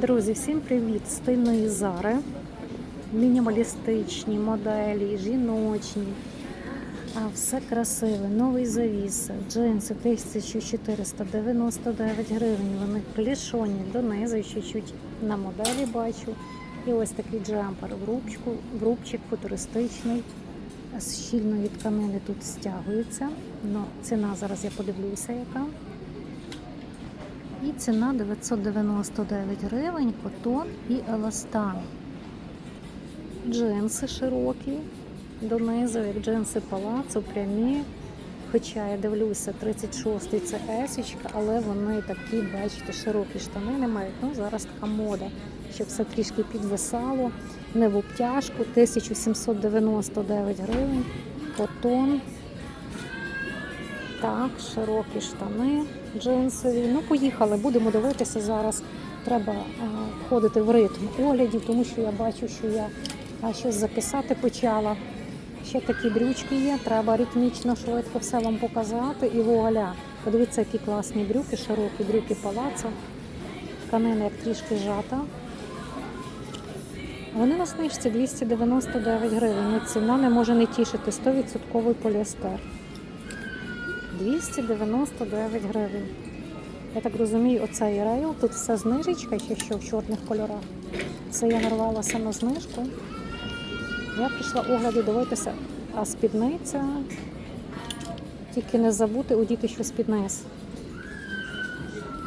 Друзі, всім привіт! Стильної зари. Мінімалістичні моделі, жіночні. Все красиве, новий завіс, джинси 1499 гривень. Вони клішоні донизу, чуть-чуть на моделі бачу. І ось такий джемпер в рубчику, в рубчик футуристичний. З щільної тканини тут стягується. Ну, ціна зараз я подивлюся, яка. І ціна 999 гривень, котон і еластан. Джинси широкі, донизу, як джинси палацу, прямі. Хоча я дивлюся, 36-й це есічка, але вони такі, бачите, широкі штани не мають. Ну, зараз така мода, щоб все трішки підвисало, не в обтяжку, 1799 гривень, котон. Так, широкі штани джинсові. Ну, поїхали, будемо дивитися зараз. Треба а, входити в ритм оглядів, тому що я бачу, що я а, щось записати почала. Ще такі брючки є, треба ритмічно, швидко все вам показати. І вуаля. Подивіться, які класні брюки, широкі брюки палацу. Тканина як трішки жата. Вони на знижці 299 гривень. Ну, Ціна не може не тішити 100% поліестер. 299 гривень. Я так розумію, оцей рейл, тут все знижечка чи що в чорних кольорах. Це я нарвалася на знижку. Я прийшла огляди дивитися, а спідниця. Тільки не забути одіти щось під низ.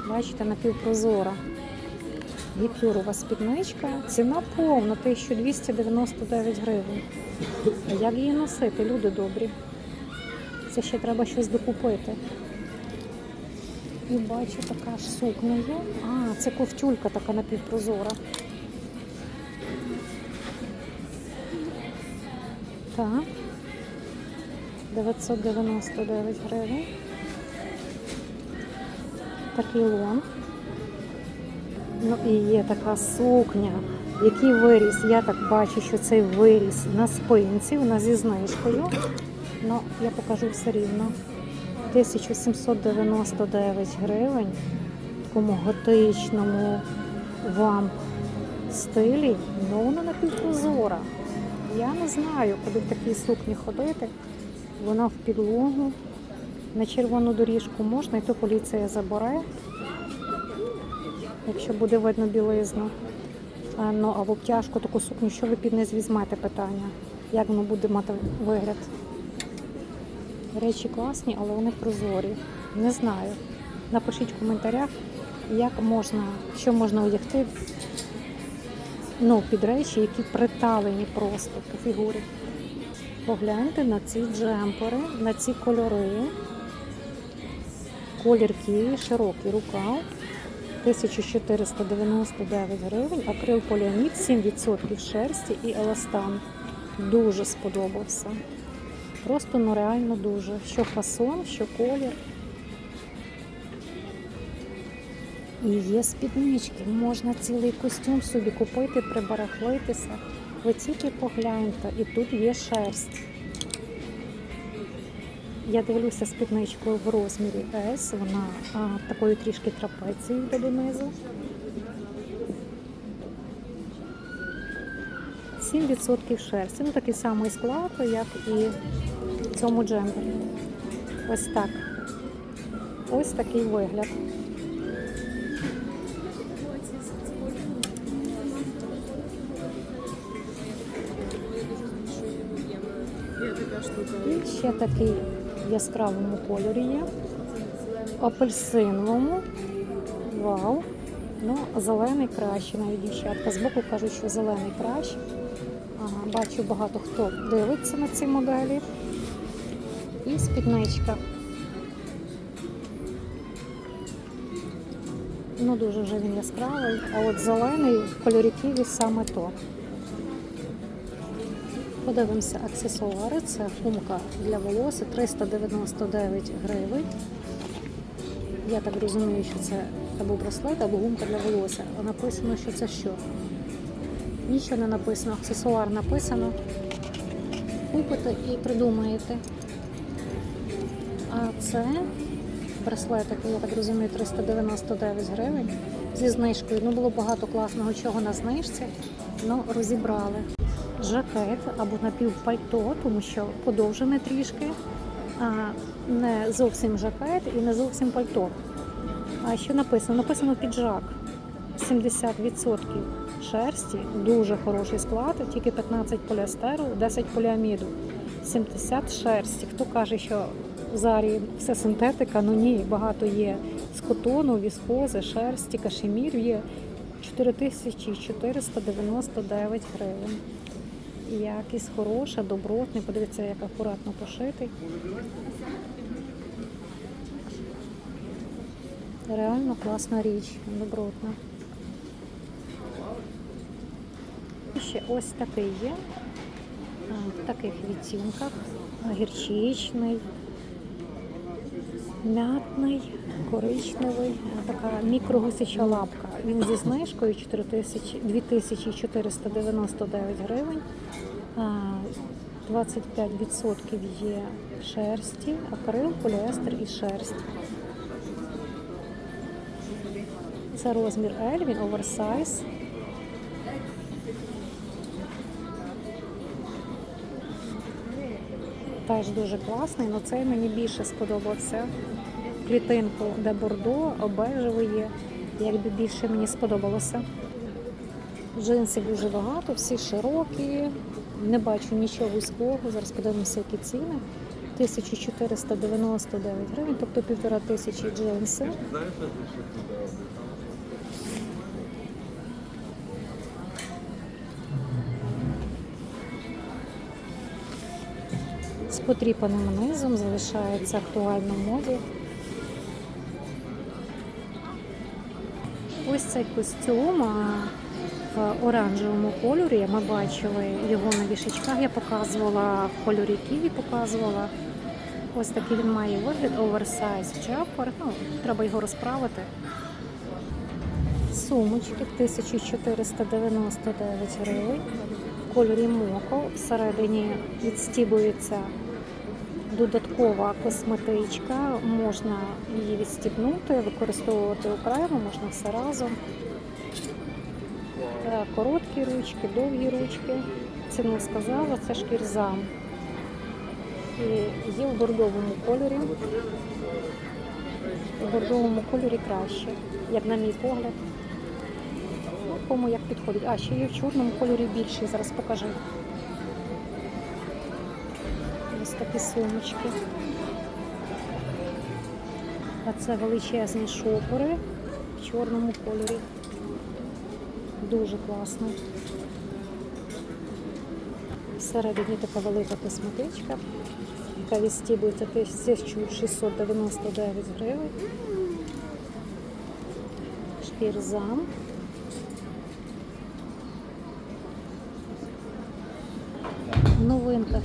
Бачите, напівпрозора. Гіпюрова спідничка. Ціна повна 1299 гривень. Як її носити, люди добрі? Це ще треба щось докупити. І бачу, така ж сукня є. А, це ковтюлька така напівпрозора. Так. 999 гривень. Такий лон. Ну і є така сукня, який виріс. Я так бачу, що цей виріс на спинці, вона зі знижкою. Ну, я покажу все рівно. 1799 гривень в такому готичному вамп стилі. Ну, вона напівпрозора. Я не знаю, куди в такій сукні ходити. Вона в підлогу. На червону доріжку можна, і то поліція забере, якщо буде видно білизну. А, ну, а в обтяжку таку сукню, що ви під низ візьмете питання? Як воно буде мати вигляд? Речі класні, але вони прозорі. Не знаю. Напишіть в коментарях, як можна, що можна одягти ну, під речі, які приталені просто по фігурі. Погляньте на ці джемпери, на ці кольори. Колір ківі, широкий рукав. 1499 гривень, акрил поліамід, 7% шерсті і еластан. Дуже сподобався. Просто ну реально дуже. Що фасон, що колір. І є спіднички. Можна цілий костюм собі купити, прибарахлитися. Ви тільки погляньте, і тут є шерсть. Я дивлюся спідничкою в розмірі S, вона а, такою трішки трапецією йде донизу. 7% шерсті. Ну, такий самий склад, як і в цьому джемпері. Ось так. Ось такий вигляд. І ще такий в яскравому кольорі є. Апельсиновому. Вау. Ну, зелений краще, навіть дівчатка. Збоку кажуть, що зелений краще. Бачу, багато хто дивиться на ці моделі. І спідничка. Ну, дуже вже він яскравий, а от зелений в кольорі ківі саме то. Подивимося аксесуари. Це гумка для волосся 399 гривень. Я так розумію, що це або браслет, або гумка для волосся. А написано, що це що? Нічого не написано, аксесуар написано. Купите і придумаєте. А це Браслетики, я так розумію, 399 гривень зі знижкою. Ну було багато класного чого на знижці. Ну розібрали. Жакет або напівпальто, тому що подовжене трішки, а не зовсім жакет і не зовсім пальто. А що написано? Написано піджак. 70% шерсті, дуже хороший склад, тільки 15 поліестеру, 10 поліаміду, 70 шерсті. Хто каже, що в зарі все синтетика, ну ні, багато є з котону, віскози, шерсті, кашемір є 4499 гривень. Якість хороша, добротний. Подивіться, як акуратно пошитий. Реально класна річ, добротна. І ще ось такий є. В таких відтінках. Гірчичний, мятний, коричневий, така мікрогусяча лапка. Він зі знижкою 2499 гривень. 25% є шерсті, акрил, поліестер і шерсть. Це розмір L, він оверсайз. Теж дуже класний, але цей мені більше сподобався. Клітинку, де бордо, обежевий є. Якби більше мені сподобалося. Джинсів дуже багато, всі широкі. Не бачу нічого вузького. Зараз подивимося, які ціни. 1499 гривень, тобто півтора тисячі джинси. Потріпаним низом залишається актуально в моді. Ось цей костюм в оранжевому кольорі. Ми бачили його на вішечках. Я показувала в кольорі ківі, показувала. Ось такий він має вигляд, оверсайз чапор. Ну, треба його розправити. Сумочки 1499 гривень. В кольорі моко. Всередині відстібується додаткова косметичка. Можна її відстібнути, використовувати окремо, можна все разом. Е, Короткі ручки, довгі ручки. Ціну сказала, це шкірзам. І є в бордовому кольорі. В бордовому кольорі краще, як на мій погляд. Ну, кому як підходить. А, ще є в чорному кольорі більший, зараз покажу. Такі сумочки. А це величезні шопери в чорному кольорі. Дуже класно. Всередині така велика косметичка, яка відстібується 1699 гривень. Шкірзам.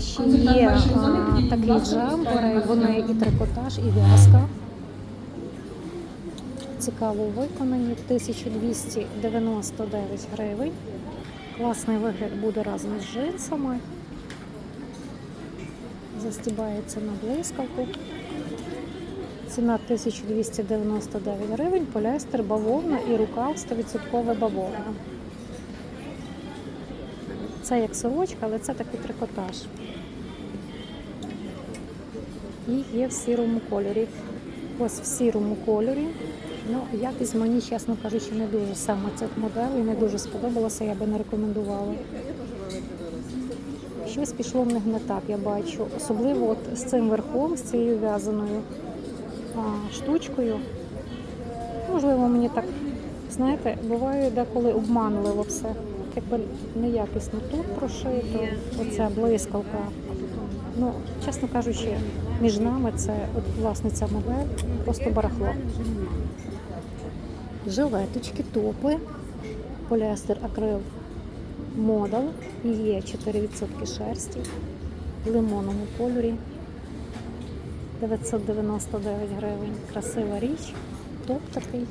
Ще є а, такий джемпери, вони і трикотаж, і в'язка. Цікаво виконані 1299 гривень. Класний вигляд буде разом з джинсами. Застібається на блискавку. Ціна 1299 гривень, поліестер, бавовна і рукав 100% бавовна. Це як сорочка, але це такий трикотаж. І є в сірому кольорі. Ось в сірому кольорі. Ну, якість мені, чесно кажучи, не дуже саме цих моделей, не дуже сподобалося, я би не рекомендувала. Щось пішло в них не так, я бачу. Особливо от з цим верхом, з цією в'язаною штучкою. Можливо, мені так, знаєте, буває деколи обманливо все. Якби неякісно тут прошито, оця блискавка. Ну, чесно кажучи, між нами це от власне ця модель просто барахло. Жилеточки, топи, поліестер, акрил, модал, є 4% шерсті в лимонному кольорі. 999 гривень. Красива річ. Топ такий.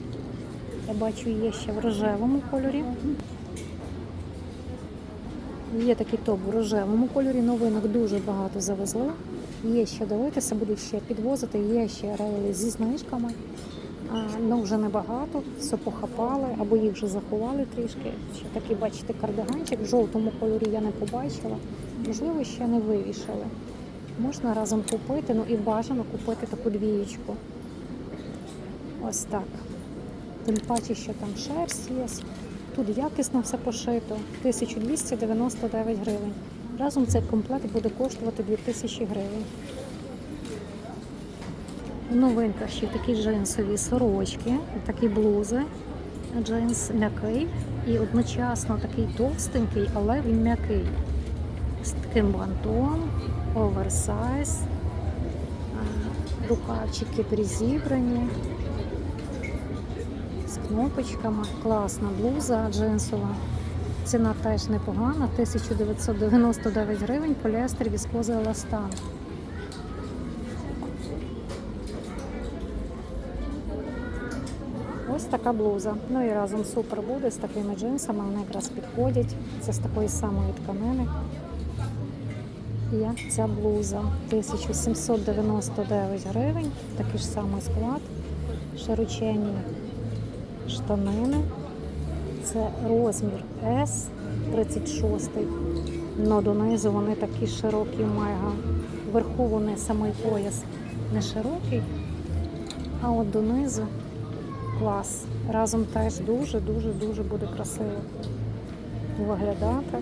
Я бачу, є ще в рожевому кольорі. Є такий топ в рожевому кольорі. Новинок дуже багато завезли. Є ще дивитися, будуть ще підвозити. Є ще рейли зі знижками. Ну вже небагато, все похапали, або їх вже заховали трішки. Ще такий, бачите, кардиганчик в жовтому кольорі я не побачила. Можливо, ще не вивішали. Можна разом купити, ну і бажано купити таку двієчку. Ось так. Тим паче, що там шерсть є. Тут якісно все пошито. 1299 гривень. Разом цей комплект буде коштувати 2000 гривень. В новинках ще такі джинсові сорочки, такі блузи. Джинс м'який і одночасно такий товстенький, але він м'який. З таким бантом, оверсайз, рукавчики призібрані, кнопочками. Класна блуза джинсова. Ціна теж непогана, 1999 гривень, поліестер, віскоза еластан. Ось така блуза. Ну і разом супер буде з такими джинсами, вони якраз підходять. Це з такої самої тканини. Як ця блуза. 1799 гривень, такий ж самий склад, широченні штанини. Це розмір S 36. Но донизу вони такі широкі, мега. Вверху вони самий пояс не широкий, а от донизу клас. Разом теж дуже-дуже дуже буде красиво виглядати.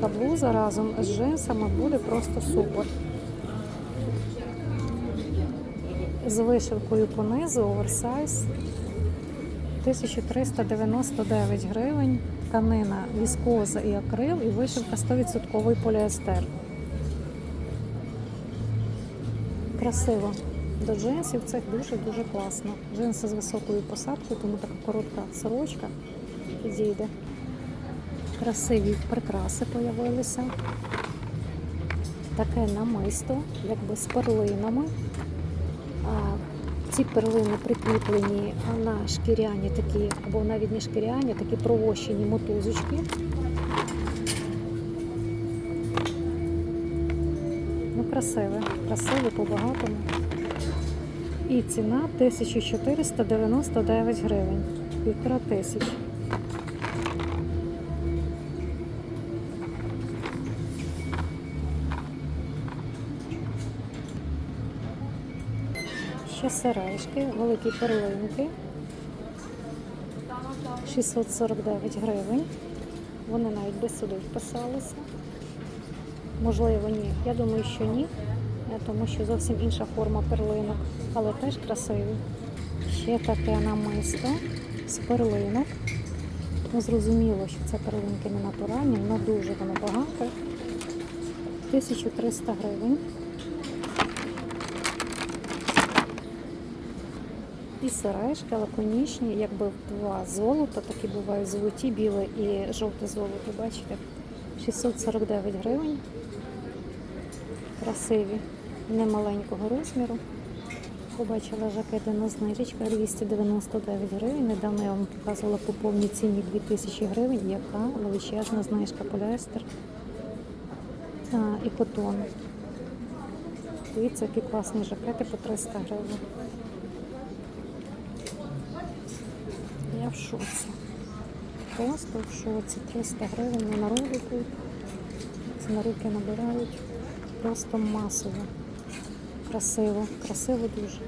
Така блуза разом з джинсами буде просто супер. З вишивкою понизу оверсайз 1399 гривень. Тканина віскоза і акрил, і вишивка 100% поліестер. Красиво. До джинсів цих дуже-дуже класно. Джинси з високою посадкою, тому така коротка сорочка підійде. Красиві прикраси появилися. Таке намисто, якби з перлинами. Ці перлини прикріплені на шкіряні такі, або навіть не шкіряні, такі провощені мотузочки. Ну, красиве, красиве по-багатому. І ціна 1499 гривень, півтора тисячі. Сережки, великі перлинки. 649 гривень. Вони навіть без сюди вписалися. Можливо, ні. Я думаю, що ні, е, тому що зовсім інша форма перлинок, але теж красиві. Ще таке намисто з перлинок. Ну, зрозуміло, що це перлинки не натуральні, але дуже воно багато. 1300 гривень. І сережки лаконічні, якби два золота, такі бувають золоті, біле і жовте золото, бачите? 649 гривень. Красиві, немаленького розміру. Побачила жакети на знижечка 299 гривень. Недавно я вам показувала по повній ціні 2000 гривень, яка величезна знижка поліестер а, і котон. Дивіться, які класні жакети по 300 гривень. В шоці. Просто в шоці. 300 гривень не народу. Це на руки набирають. Просто масово. Красиво, красиво дуже.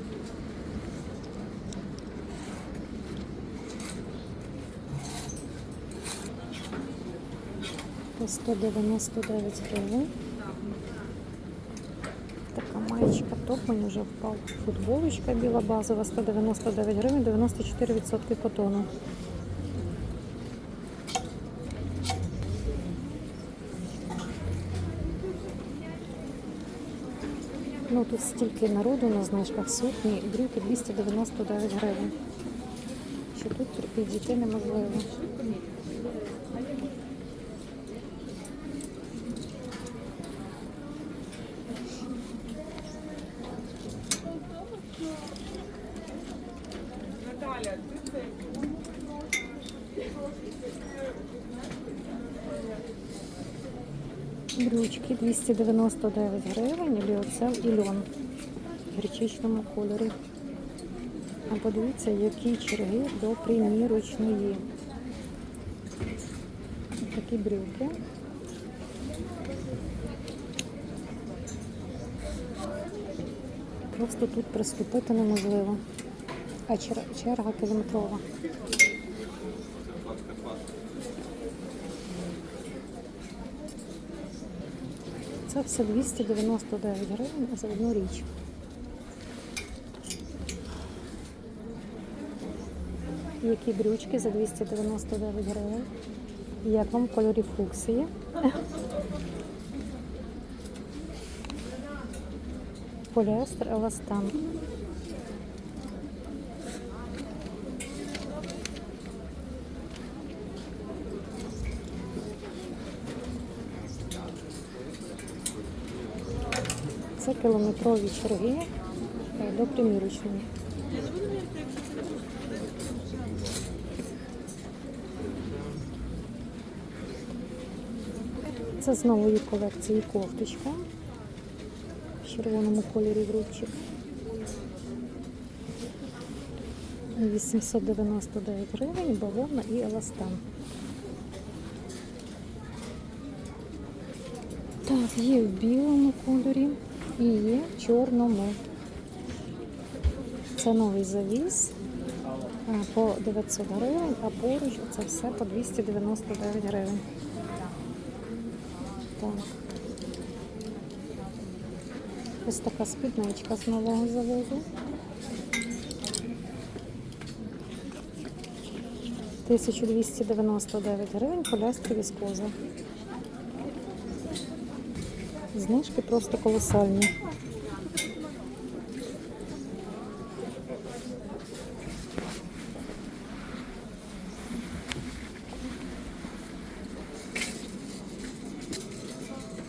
По 199 гривень. Така маєчка мені вже впав. Футболочка біла базова 199 гривень, 94% котону. Ну тут стільки народу на знижках сотні, брюки 299 гривень. Що тут підійти неможливо. Брючки 299 гривень, ліоцел і льон в гречичному кольорі. А подивіться, які черги до примірочної. Такі брюки. Просто тут приступити неможливо. А черга кілометрова. Це все 299 гривень за одну річ. Які брючки за 299 гривень. Як вам в кольорі фуксії? Поліестер еластан. Це кілометрові черги е, до примірочної. Це з нової колекції кофточка в червоному кольорі грубчик. 899 гривень, бавовна і еластан. Так, є в білому кольорі і є в чорному. Це новий завіс по 900 гривень, а поруч це все по 299 гривень. Так. Ось така спідничка з нового заводу. 1299 гривень, полястри віскоза. Знижки просто колосальні.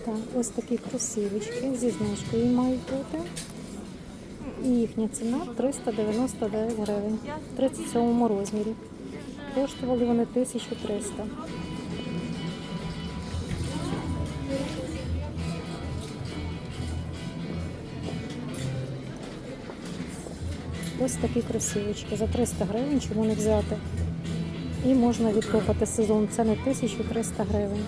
Так, ось такі кросівочки зі знижкою мають бути. І їхня ціна 399 гривень в 37 розмірі. Коштували вони 1300. Ось такі кросівочки за 300 гривень, чому не взяти. І можна відкопати сезон. Це не 1300 гривень.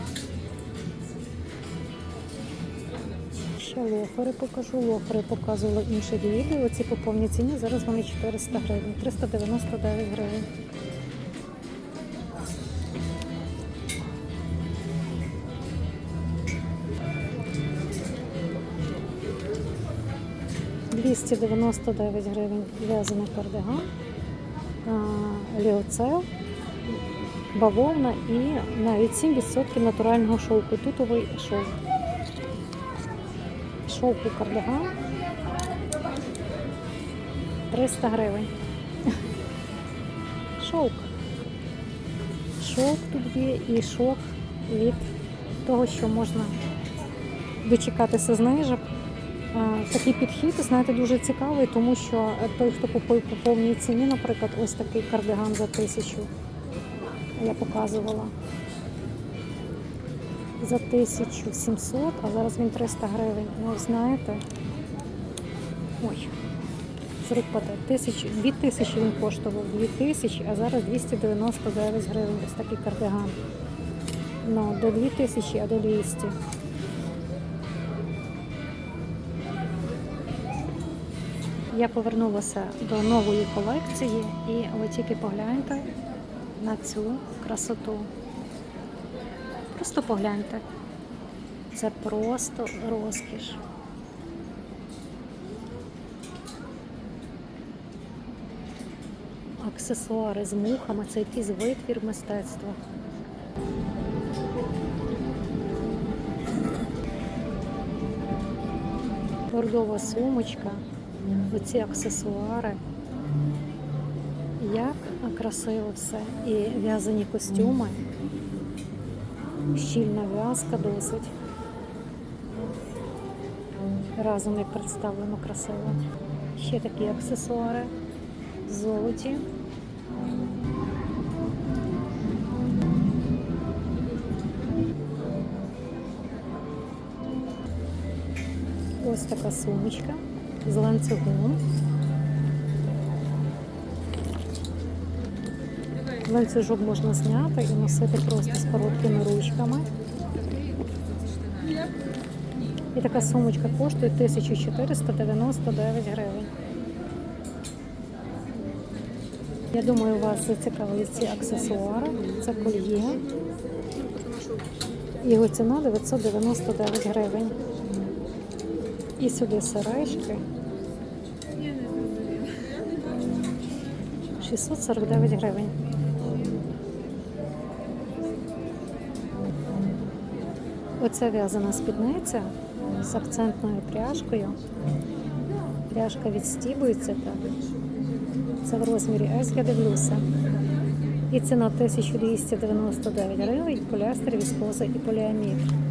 Ще лофери покажу. Лофери показувала інше відео. Ці по повній ціні. Зараз вони 400 гривень, 399 гривень. Двісті дев'яносто дев'ять гривень в'язаний кардиган, ліоцел, бавовна і навіть 7% натурального шовку. Тутовий шовк. Шовку кардиган 300 гривень. Шовк. Шовк тут є і шовк від того, що можна дочекатися знижок. Такий підхід, знаєте, дуже цікавий, тому що той, хто купив по повній ціні, наприклад, ось такий кардиган за тисячу, я показувала. За 1700, а зараз він 300 гривень. Ну, знаєте, ой, рук паде. Тисяч, 2000 він коштував, 2000, а зараз 299 гривень. Ось такий кардиган. Ну, до 2000, а до 200. Я повернулася до нової колекції і ви тільки погляньте на цю красоту. Просто погляньте. Це просто розкіш. Аксесуари з мухами це якийсь витвір мистецтва. бордова сумочка, оці аксесуари. Як красиво все. І в'язані костюми. Щільна в'язка досить. Разом як представлено красиво. Ще такі аксесуари золоті. Ось така сумочка з ланцюгом. Ланцюжок можна зняти і носити просто з короткими ручками. І така сумочка коштує 1499 гривень. Я думаю, вас зацікавить ці аксесуари. Це кольє. Його ціна 999 гривень. І сюди сережки. 649 гривень. Оце в'язана спідниця з акцентною пряжкою. Пряжка відстібується так. Це в розмірі S, я дивлюся. І ціна 1299 гривень, поліестер, віскоза і поліамід.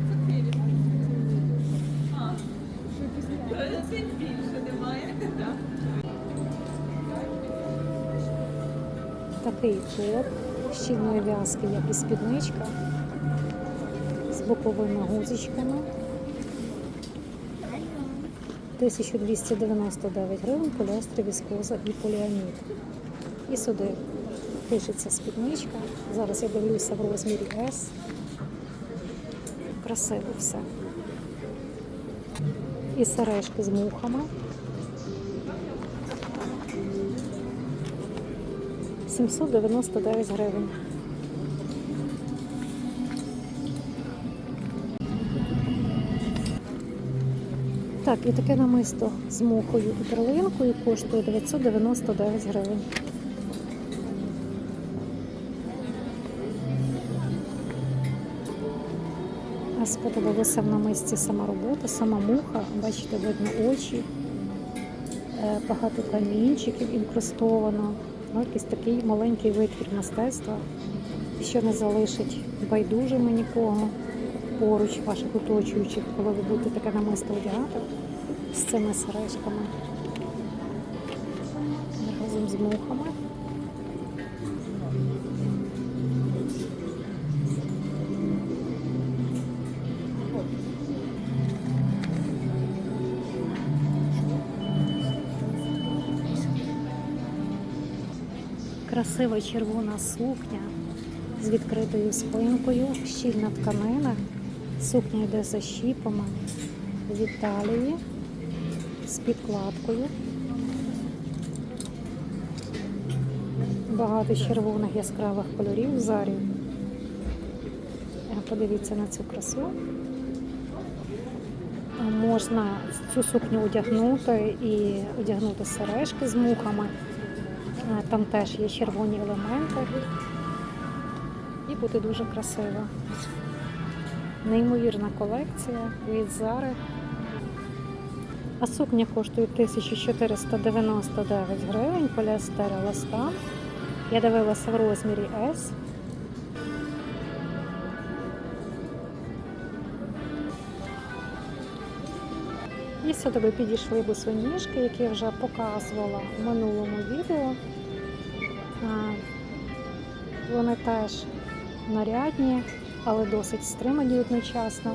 Такий топ щільної в'язки, як і спідничка, з боковими гузичками. 1299 гривень, поліестер, віскоза і поліамід. І сюди пишеться спідничка. Зараз я дивлюся в розмірі S. Красиво все. І сережки з мухами. 799 гривень. Так, і таке намисто з мухою і перлинкою коштує 999 гривень. А Сподобалося в намисті сама робота, сама муха. Бачите, видно очі, Е, багато камінчиків інкрустовано. Ну, якийсь такий маленький витвір мистецтва, що не залишить байдужими нікого поруч ваших оточуючих, коли ви будете таке намисто одягати з цими сережками разом з мухами. Красива червона сукня з відкритою спинкою, щільна тканина. Сукня йде за щіпами в Італії з підкладкою. Багато червоних яскравих кольорів в зарі. Е, Подивіться на цю красу. Можна цю сукню одягнути і одягнути сережки з мухами. Е, Там теж є червоні елементи. І буде дуже красиво. Неймовірна колекція від Зари. А сукня коштує 1499 гривень, поліестер еластан. Я дивилася в розмірі S. І сюди підійшли босоніжки, які я вже показувала в минулому відео. Вони теж нарядні, але досить стримані одночасно.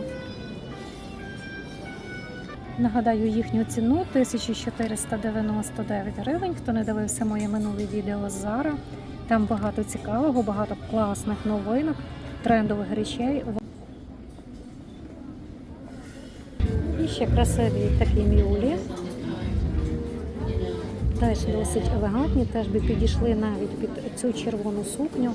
Нагадаю їхню ціну 1499 гривень. Хто не дивився моє минуле відео з Zara, там багато цікавого, багато класних новинок, трендових речей. І ще красиві такі мюлі. Теж досить елегантні, теж би підійшли навіть під цю червону сукню.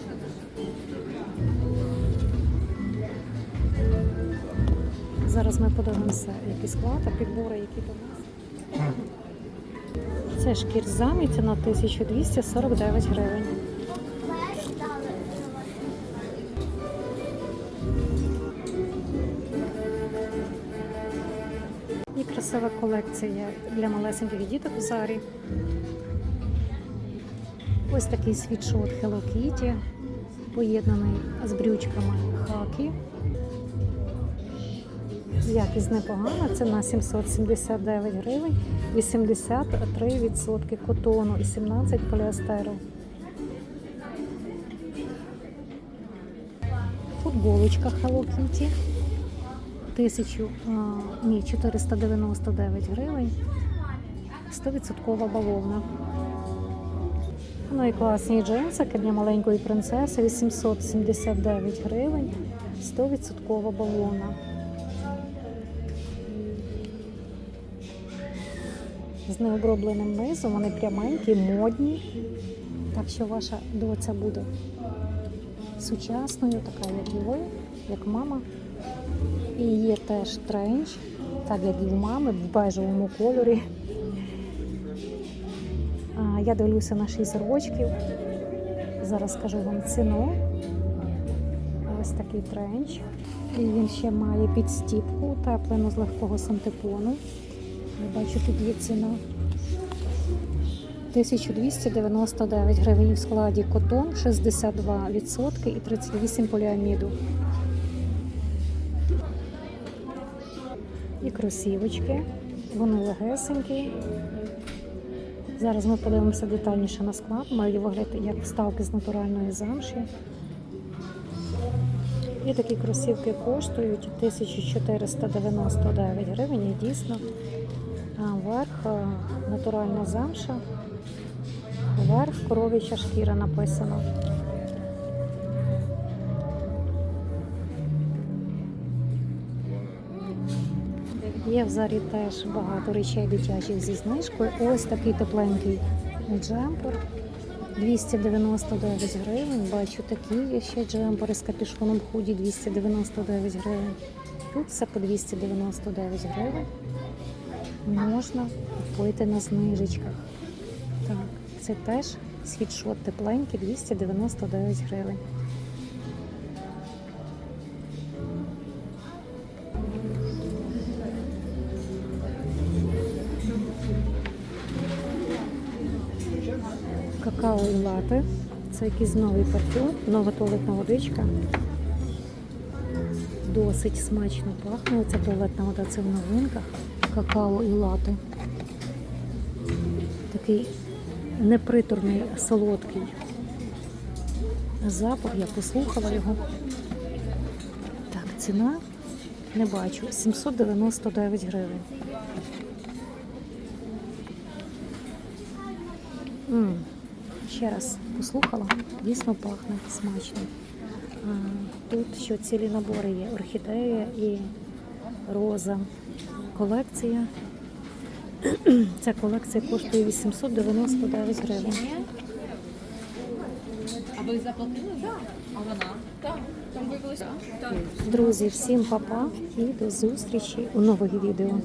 Зараз ми подивимося, які склад, підбори, які до нас. Це шкір заміття на 1249 гривень. І колекція для малесеньких діток в зарі. Ось такий світшот Hello Kitty, поєднаний з брючками хакі. Якість непогана, ціна 779 гривень, 83% котону і 17 поліестеру. Футболочка Hello Kitty. 1000, а, ні, 499 гривень. 100% бавовна. Ну і класні джинсики для маленької принцеси 879 гривень, 100% бавовна. З необробленим низом, вони пряменькі, модні. Так що ваша доця буде сучасною, така як і ви, як мама. І є теж тренч, так як і в мами, в бежевому кольорі. Я дивлюся на 6 рочків. Зараз скажу вам ціну. Ось такий тренч. І він ще має підстіпку, утеплену з легкого синтепону. Я бачу, тут є ціна. 1299 гривень в складі котон, 62% і 38 поліаміду. Кросівочки. Вони легесенькі. Зараз ми подивимося детальніше на склад. Має вигляд як вставки з натуральної замші. І такі кросівки коштують 1499 гривень. І дійсно верх натуральна замша, верх коров'яча шкіра написано. Є в зарі теж багато речей дитячих зі знижкою. Ось такий тепленький джемпер. 299 гривень. Бачу такі є ще джемпери з капюшоном худі 299 гривень. Тут все по 299 гривень. Можна купити на знижечках. Так, це теж світшот тепленький 299 гривень. Це якийсь новий парфюм, нова туалетна водичка. Досить смачно пахне. Ця туалетна вода це в новинках. Какао і лати. Такий неприторний, солодкий запах. Я послухала його. Так, ціна не бачу. 799 гривень. М, Ще раз послухала, дійсно пахне смачно. Тут що цілі набори є: орхідея і роза. Колекція. Ця колекція коштує 899 гривень. А ви заплатили? Так. А вона? Так. Там виявилося? Так. Друзі, всім па-па і до зустрічі у нових відео.